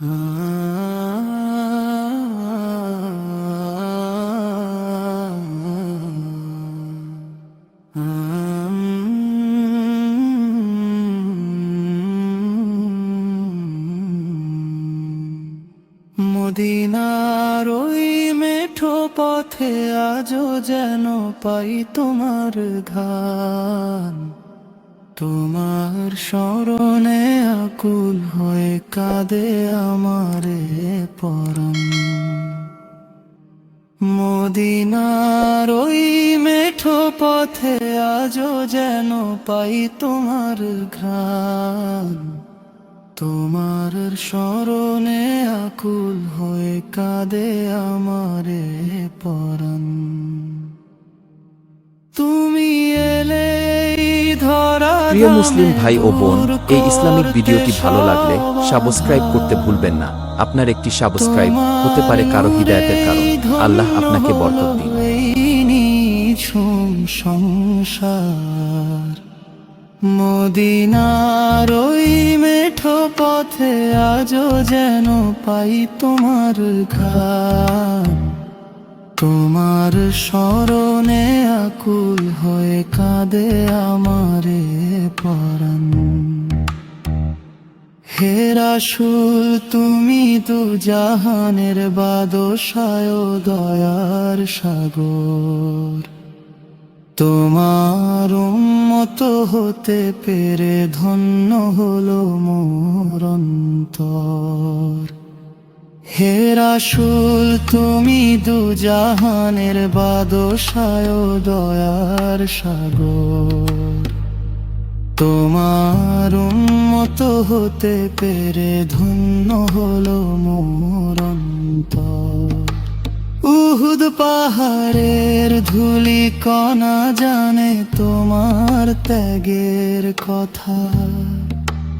মদিনার ওই মেঠো পথে আজও যেন পাই তোমার ঘান। তোমার স্মরণে আকুল হয়ে কাঁদে আমারে পরম। মদিনার ওই মেঠো পথে আজও যেন পাই তোমার ঘ্রাণ। তোমার স্মরণে আকুল হয়ে কাঁদে আমারে পরন প্রিয় মুসলিম ভাই ও বোন, এই ইসলামিক ভিডিওটি ভালো লাগলে সাবস্ক্রাইব করতে ভুলবেন না। আপনার একটি সাবস্ক্রাইব হতে পারে কারও হৃদায়তের কারণ। আল্লাহ আপনাকে বরকত দিন। সংসার। মদিনার ওই মেঠো পথে আজও যেন পাই তোমার ঘাট। তোমার স্মরণে আকুল হয়ে কাঁদে আমারে পরাণ। হে রাসূল, তুমি দু জাহানের বাদশায় দয়ার সাগর। তোমার উম্মত হতে পেরে ধন্য হলো মোর হে রাসূল, তুমি দু জাহানের বাদশায় দয়ার সাগর তোমার উন্মত হতে পেরে ধন্য হলো মোর অন্তর। উহুদ পাহাড়ের ধুলি কণা জানে তোমার ত্যাগের কথা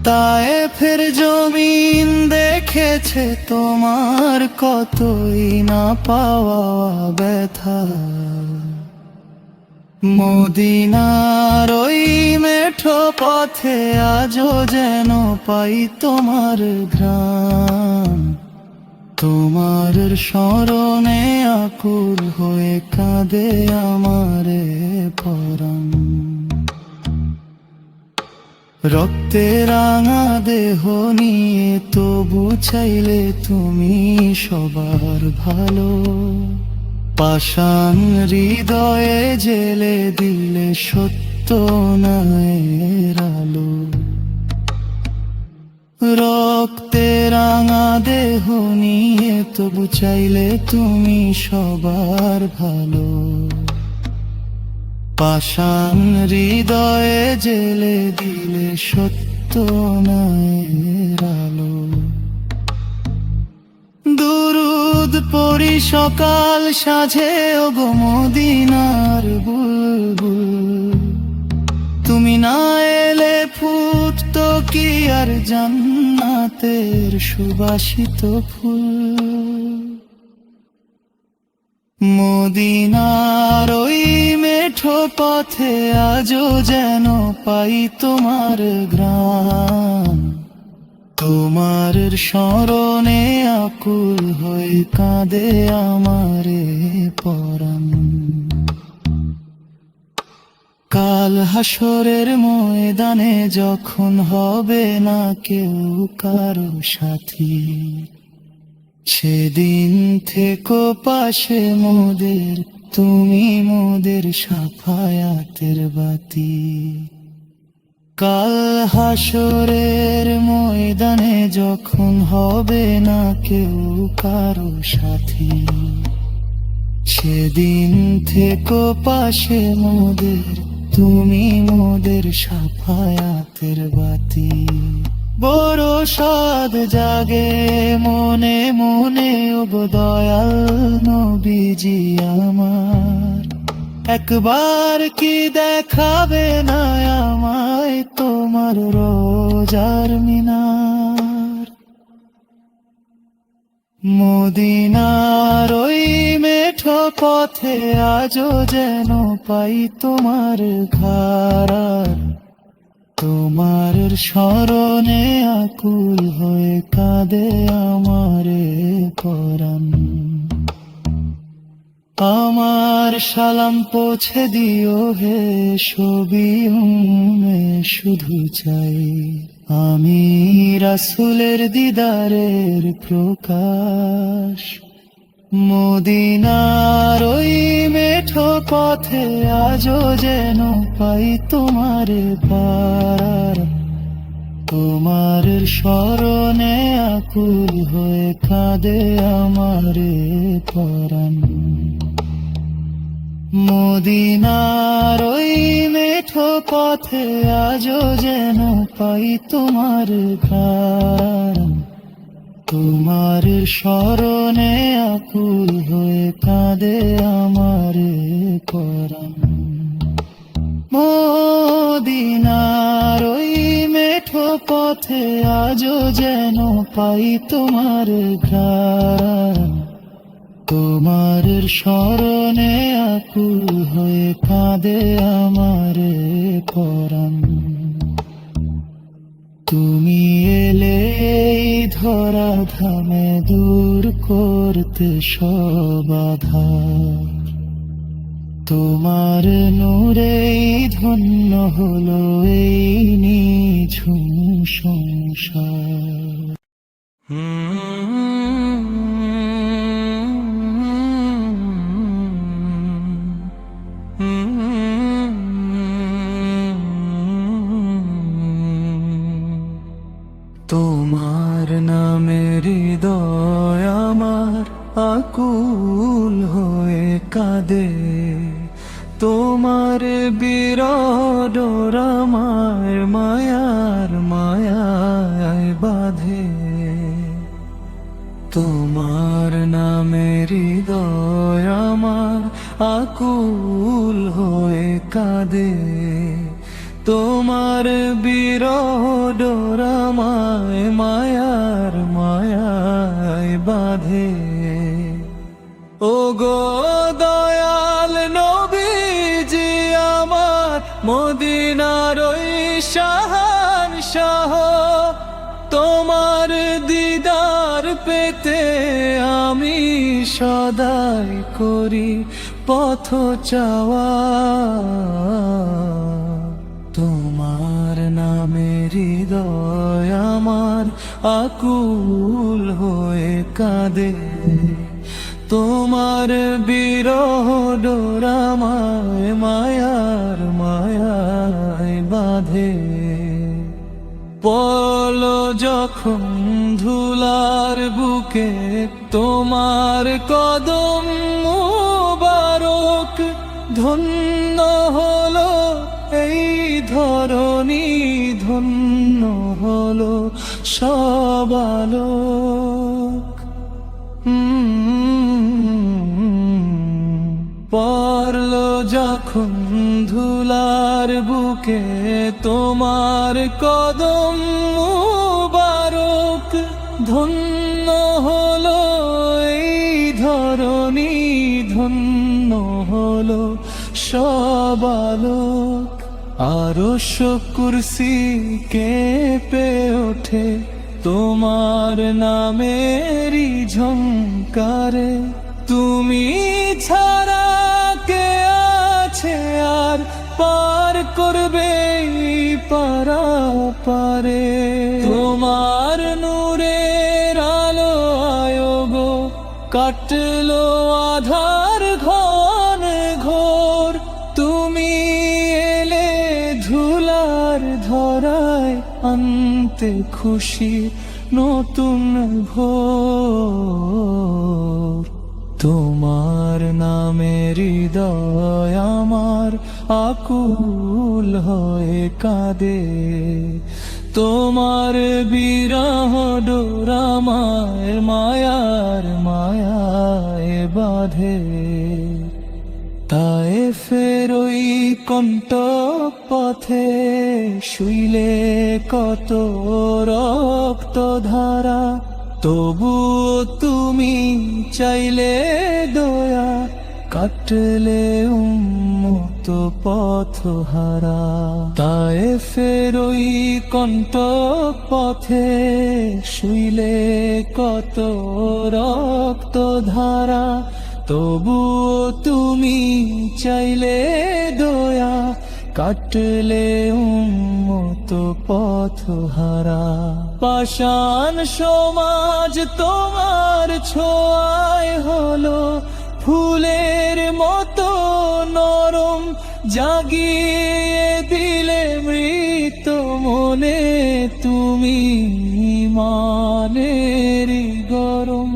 তায়ে ফের জমিন দেখেছে তোমার কতই না পাওয়া ব্যথা। মদিনার ওই মেঠো পথে আজও যেন পাই তোমার ঘ্রাণ। তোমার স্মরণে আকুল হয়ে কাঁদে আমারে পরাণ। রক্তে রাঙা দেহ নিয়ে তবু চাইলে তুমি সবার ভালো। পাষাণ হৃদয়ে জেলে দিলে সত্য নায়ের আলো। রক্তে রাঙা দেহ নিয়ে তবু চাইলে তুমি সবার ভালো। পাষাণ হৃদয়ে জেলে দিলে সত্য নায়ের দুরুদ পরি সকাল, সাঝে ও গো মদিনার বুলবুল। তুমি না এলে ফুটতো কি আর জান্নাতের সুবাসিত ফুল? মদিনার ওই মেঠো পথে আজও যেন পাই তোমার গ্রাম তোমার স্মরণে আকুল হয়ে কাঁদে আমারে পরাণ। কাল হাসরের ময়দানে যখন হবে না কেউ কারও সাথী সেদিন থেকো পাশে মোদের, তুমি মোদের সাফায়াতের বাতি। কাল হাসরের ময়দানে যখন হবে না কেউ কারও সাথী, সেদিন থেকো পাশে মোদের, তুমি মোদের সাফায়াতের বাতি। বড় সাদ জাগে মনে মনে দয়াল নবীজি আমার। একবার কি দেখাবে না আমায় তোমার রোজার মিনার? মদিনার ওই মেঠো পথে আজও যেন পাই তোমার ঘাড়ার তোমার স্মরণে আকুল হয়ে কাঁদে আমারে পরাণ। আমার সালাম পৌঁছে দিও হে ছবি শুধু চাই আমি রাসুলের দিদারের প্রকাশ। মদিনার ওই মেঠো পথে আজও যেন পাই তোমার পার তোমার স্মরণে আকুল হয়ে কাঁদে আমার পরাণ। মদিনার ওই মেঠো পথে আজও যেন পাই তোমার কারণ তোমার স্মরণে আকুল হয়ে কাঁদে আমার পরাণ। মদিনার ওই মেঠো পথে আজও যেন পাই তোমার ঘ্রাণ। তোমার স্মরণে আকুল হয়ে কাঁদে আমার পরাণ। ধামে দূর করতে সবাধা তোমার নূরেই ধন্য হলো এই নিঝুম সংসার। মদিনার শাহান শাহ তোমার দিদার পেতে আমি সদাই করি পথ চাওয়া। তোমার নামে হৃদয় আমার আকুল হয়ে কাঁদে। তোমার বিরহ ডোরামায়, মায়ার মায়ায় বাঁধে। পল যখন ধুলার বুকে তোমার কদম মুবারক, ধন্য হলো এই ধরনী ধন্য হলো সবালোক ধুলার বুকে তোমার কদম মুবারক, ধন্য হলো এই ধরনী ধন্য হলো সবালোক আরও কুরসি কেঁপে ওঠে তোমার নামেরই ঝঙ্কারে তুমি ছাড়া করবে পারা পারে তোমার নূরের আলো আয়োগ কাটলো আধার ঘন ঘোর। তুমি এলে ধুলার ধরায় আনতে খুশি নতুন ভোর। তোমার নামে হৃদয় আমার আকুল হয়ে কাঁদে। তোমার বিরহ ডোরামায় মায়ার মায়ায় বাঁধে। তাই ফের ওই কণ্ঠ পথে শুইলে কত রক্ত ধারা তবু তুমি চাইলে দয়া কাটলে উন্মুক্ত পথহারা তাই ফেরই কণ্ঠ পথে শুইলে কত রক্ত ধারা। তবুও তুমি চাইলে দয়া, কাটলে উন্মত পথহারা পাষাণ সমাজ তোমার ছোঁয়ায় হলো ফুলের মতো নরম জাগিয়ে দিলে মৃত মনে তুমি মানের গরম।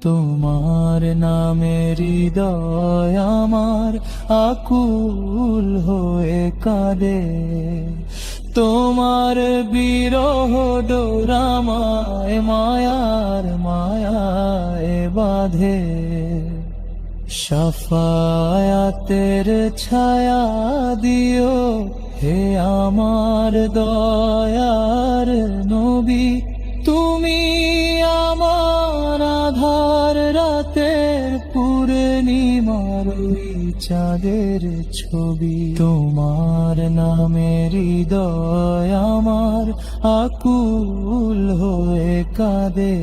তোমার নামে হৃদয় আমার আকুল হয়ে কাঁদে। তোমার বিরহ ডোরামায় মায়ার মায়ায় বাঁধে। সাফায়াতের ছায়া দিও হে আমার দয়ার নবী তুমি রাতের পূর্ণিমার ওই চাঁদের ছবি। তোমার নামের হৃদয় আমার আকুল হয়ে কাঁদে।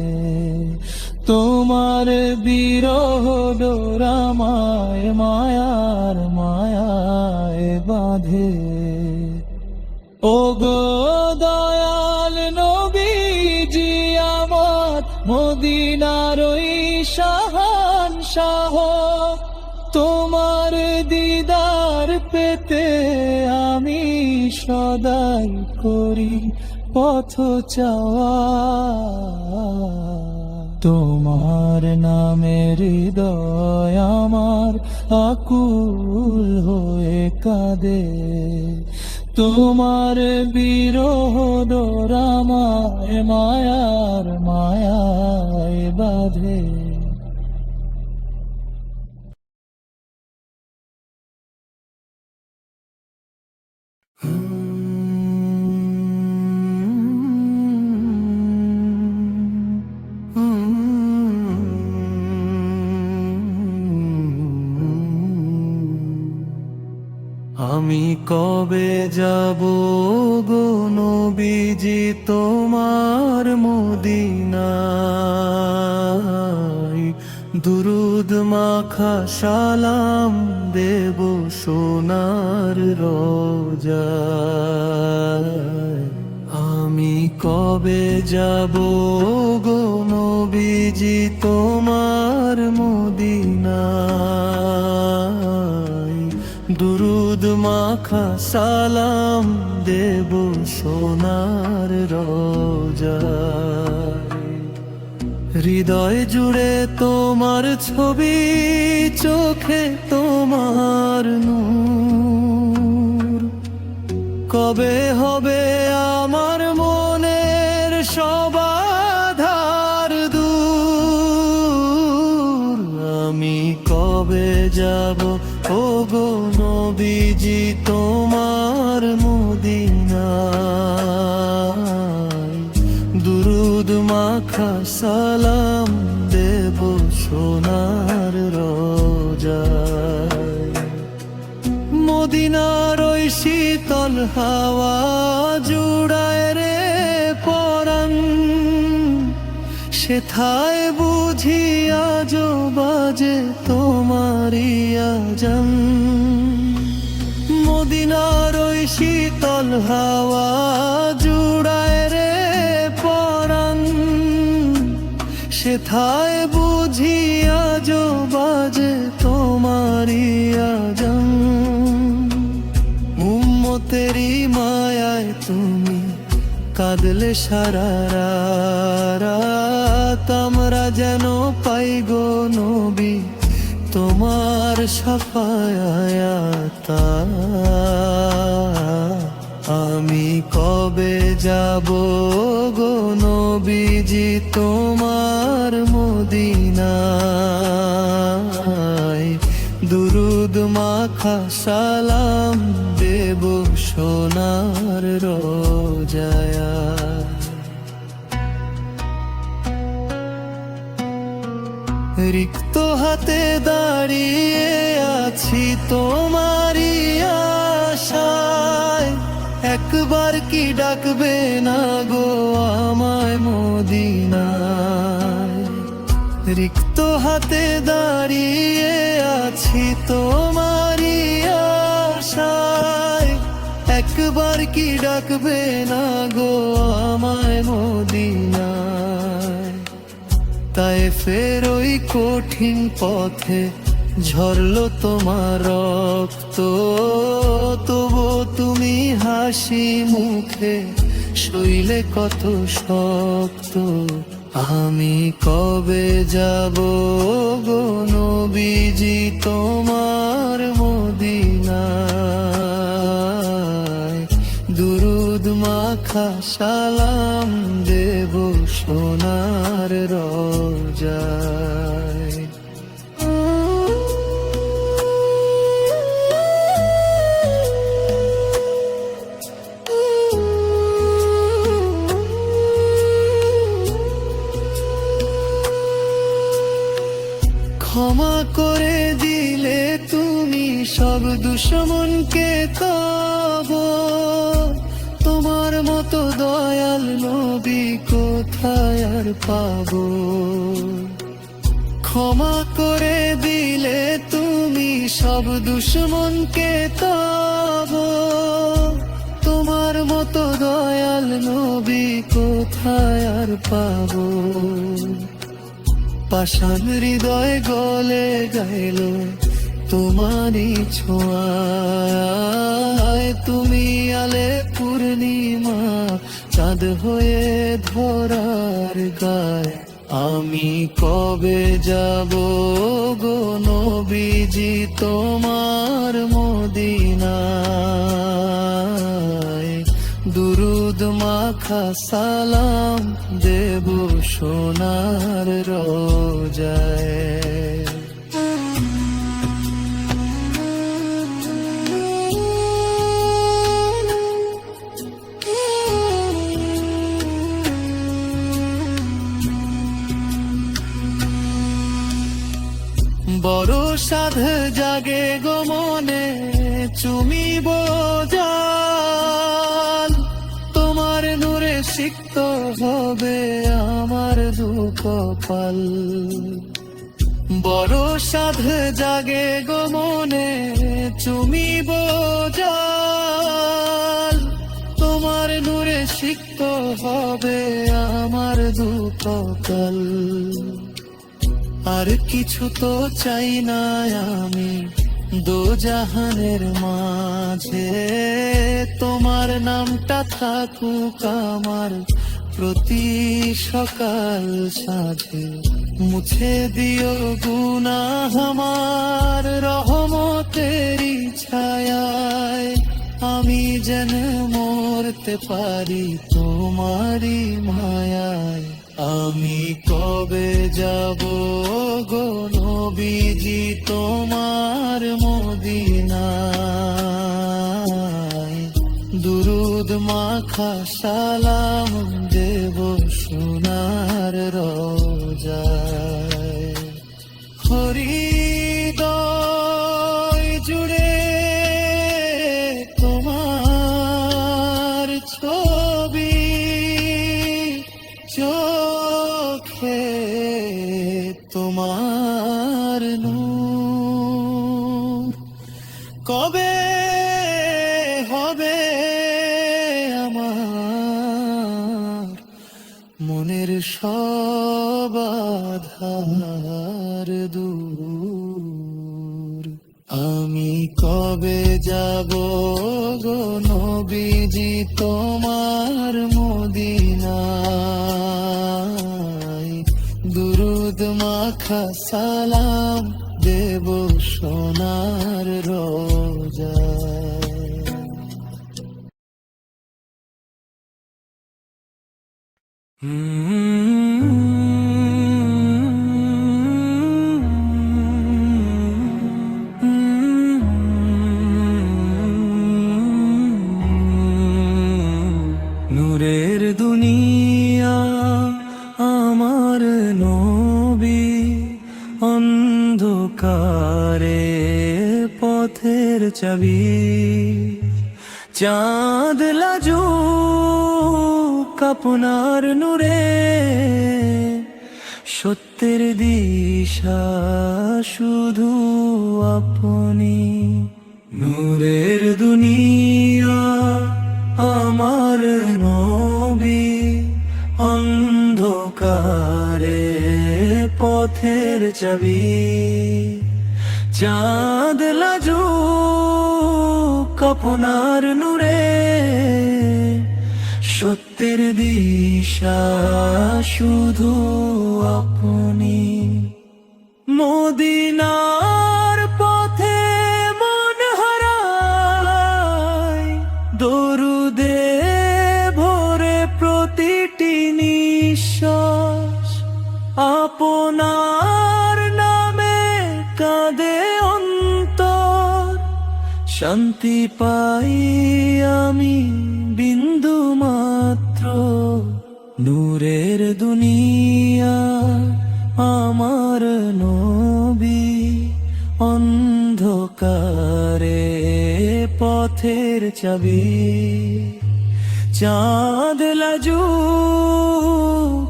তোমার বিরহ ডোরামায় মায়ার মায়ায় বাঁধে। ও গো শাহান শাহ, তোমার দিদার পেতে আমি সদাই করি পথ চাওয়া। তোমার নামের হৃদয় আমার আকুল হয়ে কাঁদে। তোমার বিরহ ডোরামায় মায়ার মায়ায় বাঁধে। যাব গো নবীজি তোমার মদিনায়। দুরুদ মাখা সালাম দেব সোনার রোজায়। আমি কবে যাব গো নবীজি তোমার মাখা সালাম দেব সোনার রোজা। হৃদয় জুড়ে তোমার ছবি, চোখে তোমার নূর। কবে হবে আমার মনের সবাধার দূর? আমি কবে যাব? ও নবীজি তোমার মদিনায় দুরুদ মাখা সালাম দেব সোনার রোজায়। মদিনার ওই শীতল হাওয়া জুড়ায় রে পরাণ, সেথায় বুঝিয়া যো বাজে তোমারি আজান। মদিনার শীতল হাওয়া জুড়ায় রে পরাণ। সেথায় বুঝিয়া যো বাজে তোমারি আজান। উম্মতেরি মায়ায় তুমি কাঁদলে সারা রাত। যেন পাই গো নবী তোমার সাফায়াতা। আমি কবে যাব গো নবীজি তোমার মদিনায়? দুরুদ, মাখা, সালাম দেব সোনার রোজায়া। রিক্ত হাতে দাঁড়িয়ে আছি তোমারই একবার কি ডাকবে না গো আমায় মদিনায়? রিক্ত হাতে দাঁড়িয়ে আছি তোমারই আশায়। একবার কি ডাকবে না গো আমায় মদিনায়? তাই ফের ওই কঠিন পথে ঝরল তোমার রক্ত। তুমি হাসি মুখে শৈলে কত শক্ত। আমি কবে যাব গো নবীজি তোমার মদিনায়? দুরুদ মাখা সালাম দেব সোনার রোজায় সব দুশ্মনকে তব তোমার মতো দয়াল নবী কোথায় আর পাবো? ক্ষমা করে দিলে তুমি সব দুশ্মনকে তব তোমার মতো দয়াল নবী কোথায় আর পাবো? পাষাণ হৃদয় গলে গাইল তোমারই ছোঁয়ায় তুমি আলে পূর্ণিমা, চাঁদ হয়ে ধরার গায়। আমি কবে যাব গো নবীজি তোমার মদিনায়? দুরুদ মাখা সালাম দেব সোনার রোজায়। জাগে গো মনে চুমিব জাল তোমার নূরে সিক্ত হবে আমার দুঃখ পাল বড় সাধ জাগে গো মনে চুমিব জাল তোমার নূরে সিক্ত হবে আমার দুঃখ কাল আর কিছু তো চাই না আমি। দো জাহানের মাঝে তোমার নামটা থাকুক আমার প্রতি সকাল সাজে মুছে দিও গুনা আমার রহমতেরি ছায়ায় আমি যেন মরতে পারি তোমারই মায়ায়। আমি কবে যাব গো নবীজি তোমার মদিনায়? দুরুদ মাখা সালাম দেব সোনার রোজায় তোমার মদিনায় দুরুদ মাখা সালাম দেব সোনার রোজায় লাজু আপনার নূরে, সত্যের দিশা শুধু আপনি। নূরের দুনিয়া আমার নবী, অন্ধকারে পথের চাবি। চাঁদ লাজু কপনার নূরে সত্যের দিশা শুধু আপনি। মদিনার পথে মন হারায়, দরুদে ভরে প্রতিটি নিঃশ্বাস আপনার নামে কাঁদে অন্তর। শান্তি পাই আমি পথের চাবি। চাঁদ লাজু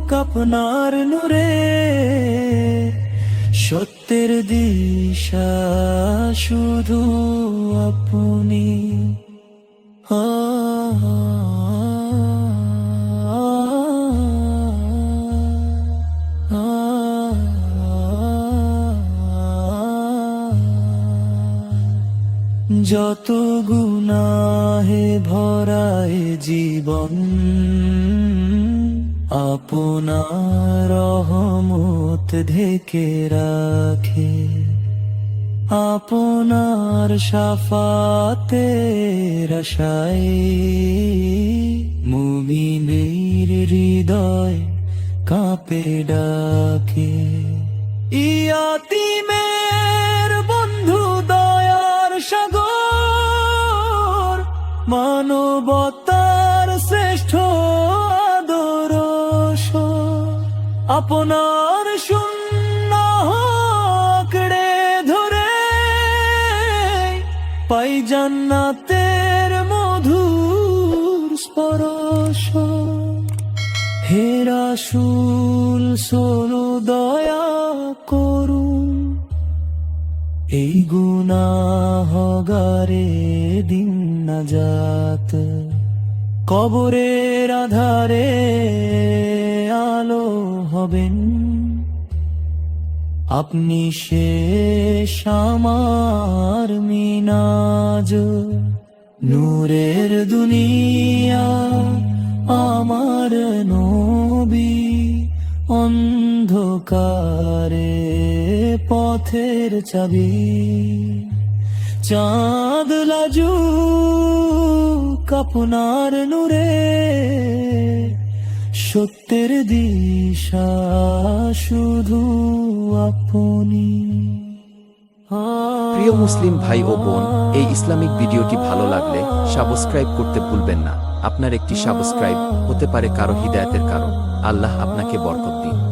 কাপনার নুরে সত্যের দিশা শুধু আপনি। আ, আপনার সাফাতে রসাই মুমিনের হৃদয় কাঁপে ডাকে। ইয়াতিমের বন্ধু দয়ার সাগর, মানবতার শ্রেষ্ঠ আদর্শ। আপনার পাই জান্নাতের মধুর স্পর্শ। হে রাসূল সোলো দয়া করুন এই গুনাহগারে দিন নাজাত। কবরের আধারে আলো হবেন। আপনি শেষ আমার মিনাজ, নূরের দুনিয়া আমার নবী, অন্ধকারে পথের চাবি। চাঁদ লাজু কাপনার নূরে সত্যের দিশা শুধু আপনি। প্রিয় মুসলিম ভাই ও বোন, এই ইসলামিক ভিডিওটি ভালো লাগলে সাবস্ক্রাইব করতে ভুলবেন না। আপনার একটি সাবস্ক্রাইব হতে পারে কারও হৃদায়তের কারণ। আল্লাহ আপনাকে বরকত দিন।